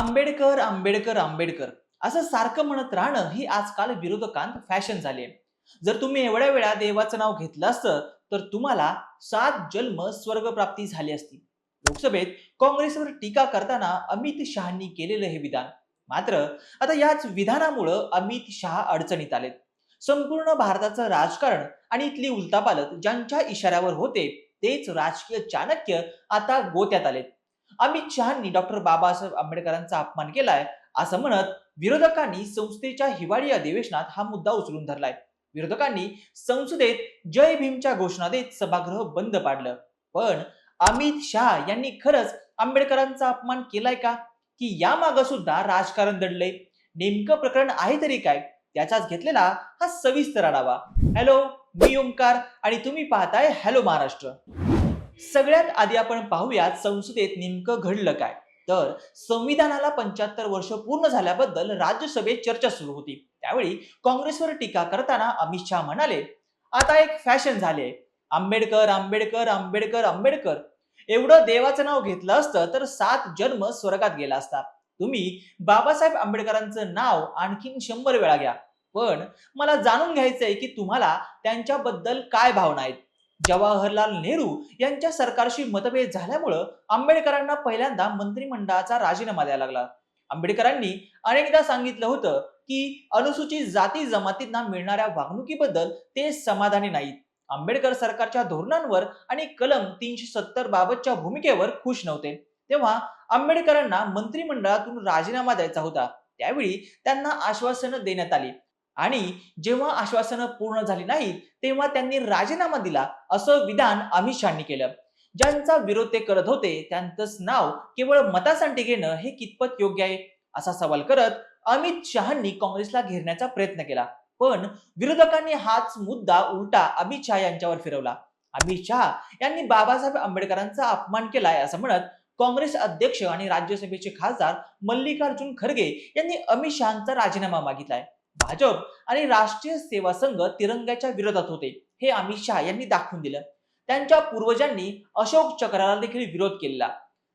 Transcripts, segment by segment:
आंबेडकर आंबेडकर आंबेडकर. असं सारखं म्हणत राहणं ही आजकाल विरोधकांत फॅशन झाली आहे. जर तुम्ही एवढ्या वेळा देवाचं नाव घेतलं असतं तर तुम्हाला सात जन्म स्वर्गप्राप्ती झाली असती. लोकसभेत काँग्रेसवर टीका करताना अमित शहानी केलेलं हे विधान. मात्र आता याच विधानामुळं अमित शहा अडचणीत आलेत. संपूर्ण भारताचं राजकारण आणि इथली उलतापालत ज्यांच्या इशाऱ्यावर होते तेच राजकीय चाणक्य आता गोत्यात आलेत. अमित शहांनी डॉक्टर बाबासाहेब आंबेडकरांचा अपमान केलाय असं म्हणत विरोधकांनी संस्थेच्या हिवाळी अधिवेशनात हा मुद्दा उचलून धरलाय. विरोधकांनी संसदेत जय भीमच्या घोषणा देत सभागृह बंद पाडलं. पण अमित शहा यांनी खरंच आंबेडकरांचा अपमान केलाय का? की या मागं सुद्धा राजकारण दडलंय. नेमकं प्रकरण आहे तरी काय? त्याचाच घेतलेला हा सविस्तर आढावा. हॅलो मी ओंकार आणि तुम्ही पाहताय हॅलो महाराष्ट्र. सगळ्यात आधी आपण पाहूयात संसदेत नेमकं घडलं काय. तर संविधानाला पंच्याहत्तर वर्ष पूर्ण झाल्याबद्दल राज्यसभेत चर्चा सुरू होती. त्यावेळी काँग्रेसवर टीका करताना अमित शहा म्हणाले आता एक फॅशन झाले आंबेडकर आंबेडकर आंबेडकर आंबेडकर. एवढं देवाचं नाव घेतलं असतं तर सात जन्म स्वर्गात गेला असता. तुम्ही बाबासाहेब आंबेडकरांचं नाव आणखीन शंभर वेळा घ्या. पण मला जाणून घ्यायचंय की तुम्हाला त्यांच्याबद्दल काय भावना आहेत? जवाहरलाल नेहरू यांच्या सरकारशी मतभेद झाल्यामुळं आंबेडकरांना पहिल्यांदा मंत्रिमंडळाचा राजीनामा द्यायला लागला. आंबेडकरांनी अनेकदा सांगितलं होतं की अनुसूचित जाती जमातींना मिळणाऱ्या वागणुकीबद्दल ते समाधानी नाहीत. आंबेडकर सरकारच्या धोरणांवर आणि कलम तीनशे सत्तर बाबतच्या भूमिकेवर खुश नव्हते. तेव्हा आंबेडकरांना मंत्रिमंडळातून राजीनामा द्यायचा होता. त्यावेळी त्यांना आश्वासनं देण्यात आली. आणि जेव्हा आश्वासनं पूर्ण झाली नाहीत तेव्हा त्यांनी राजीनामा दिला असं विधान अमित शहानी केलं. ज्यांचा विरोध ते करत होते त्यांचंच नाव केवळ मतासाठी घेणं हे कितपत योग्य आहे असा सवाल करत अमित शहांनी काँग्रेसला घेरण्याचा प्रयत्न केला. पण विरोधकांनी हाच मुद्दा उलटा अमित शहा यांच्यावर फिरवला. अमित शहा यांनी बाबासाहेब आंबेडकरांचा अपमान केलाय असं म्हणत काँग्रेस अध्यक्ष आणि राज्यसभेचे खासदार मल्लिकार्जुन खरगे यांनी अमित शहांचा राजीनामा मागितलाय. भाजप आणि राष्ट्रीय सेवा संघ तिरंग्याच्या विरोधात होते. हे अमित शहा यांनी दाखवून दिलं. त्यांच्या पूर्वजांनी अशोक चक्राला देखील विरोध केला.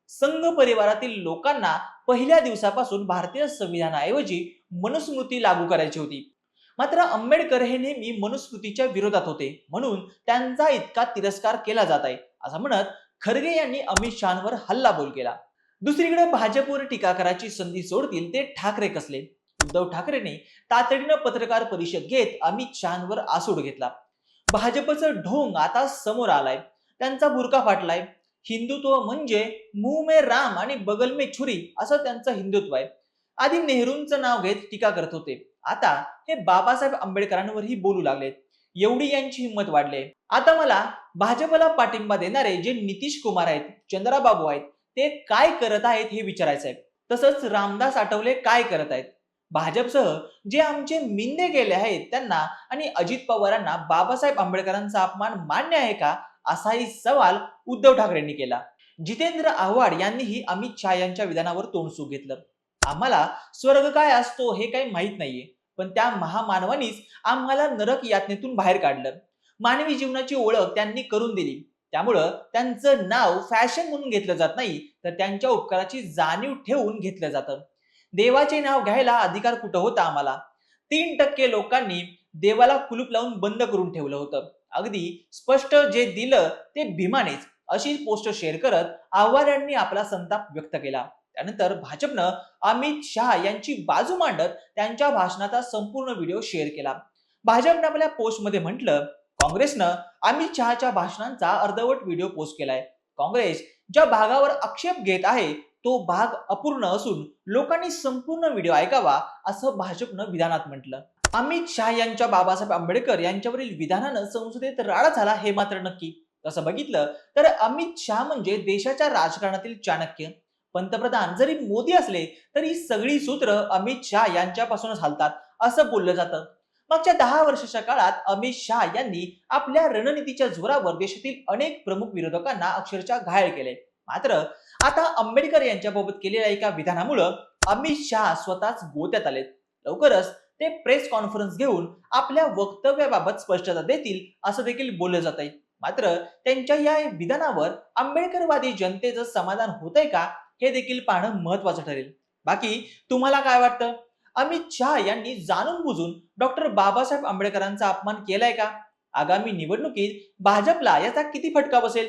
संघ परिवारातील लोकांना पहिल्या दिवसापासून भारतीय संविधानाऐवजी मनुस्मृती लागू करायची होती. मात्र आंबेडकर हे नेहमी मनुस्मृतीच्या विरोधात होते. म्हणून त्यांचा इतका तिरस्कार केला जात आहे. असं म्हणत खरगे यांनी अमित शहावर हल्ला बोल केला. दुसरीकडे भाजपवर टीका करायची संधी सोडतील ते ठाकरे कसले? उद्धव ठाकरेंनी तातडीनं पत्रकार परिषद घेत अमित शहावर आसूड घेतला. भाजपचं ढोंग आता समोर आलाय. त्यांचा बुरका फाटलाय. हिंदुत्व म्हणजे मुंह मे राम आणि बगल मे छुरी असं त्यांचं हिंदुत्व आहे. आधी नेहरूंचं नाव घेत टीका करत होते. आता हे बाबासाहेब आंबेडकरांवरही बोलू लागलेत एवढी यांची हिंमत वाढली. आता मला भाजपला पाठिंबा देणारे जे नितीश कुमार आहेत चंद्राबाबू आहेत ते काय करत आहेत हे विचारायचं आहे तसंच रामदास आठवले काय करत आहेत? भाजपसह जे आमचे मिंदे गेले आहेत त्यांना आणि अजित पवारांना बाबासाहेब आंबेडकरांचा अपमान मान्य आहे का असाही सवाल उद्धव ठाकरेंनी केला. जितेंद्र आव्हाड यांनीही अमित शहा यांच्या विधानावर तोंडसू घेतलं. आम्हाला स्वर्ग काय असतो हे काही माहीत नाहीये पण त्या महामानवानीच आम्हाला नरक यातनेतून बाहेर काढलं. मानवी जीवनाची ओळख त्यांनी करून दिली. त्यामुळं त्यांचं नाव फॅशन म्हणून घेतलं जात नाही तर त्यांच्या उपकाराची जाणीव ठेवून घेतलं जातं. देवाचे नाव घ्यायला अधिकार कुठं होता आम्हाला? तीन टक्के लोकांनी देवाला कुलूप लावून बंद करून ठेवलं होतं. अगदी स्पष्ट जे दिलं ते भीमानेच अशी पोस्ट शेअर करत आव्हाडांनी आपला संताप व्यक्त केला. त्यानंतर भाजपनं अमित शहा यांची बाजू मांडत त्यांच्या भाषणाचा संपूर्ण व्हिडिओ शेअर केला. भाजपनं आपल्या पोस्टमध्ये म्हटलं काँग्रेसनं अमित शहाच्या भाषणांचा अर्धवट व्हिडिओ पोस्ट केलाय. काँग्रेस ज्या भागावर आक्षेप घेत आहे तो भाग अपूर्ण असून लोकांनी संपूर्ण व्हिडिओ ऐकावा असं भाजपनं विधानात म्हटलं. अमित शहा यांच्या बाबासाहेब आंबेडकर यांच्यावरील विधानानं संसदेत राडा झाला हे मात्र नक्की. तसं बघितलं तर अमित शहा म्हणजे देशाच्या राजकारणातील चाणक्य. पंतप्रधान जरी मोदी असले तरी सगळी सूत्र अमित शहा यांच्यापासूनच हलतात असं बोललं जातं. मागच्या दहा वर्षाच्या काळात अमित शहा यांनी आपल्या रणनीतीच्या जोरावर देशातील अनेक प्रमुख विरोधकांना अक्षरशः घायल केले. मात्र आता आंबेडकर यांच्याबाबत केलेल्या एका विधानामुळं अमित शहा स्वतःच गोत्यात आलेत. लवकरच ते प्रेस कॉन्फरन्स घेऊन आपल्या वक्तव्याबाबत स्पष्टता देतील असं देखील बोललं जात आहे. मात्र त्यांच्या या विधानावर आंबेडकरवादी जनतेचं समाधान होतंय का हे देखील पाहणं महत्वाचं ठरेल. बाकी तुम्हाला काय वाटतं? अमित शहा यांनी जाणून बुजून डॉक्टर बाबासाहेब आंबेडकरांचा अपमान केलाय का? आगामी निवडणुकीत भाजपला याचा किती फटका बसेल?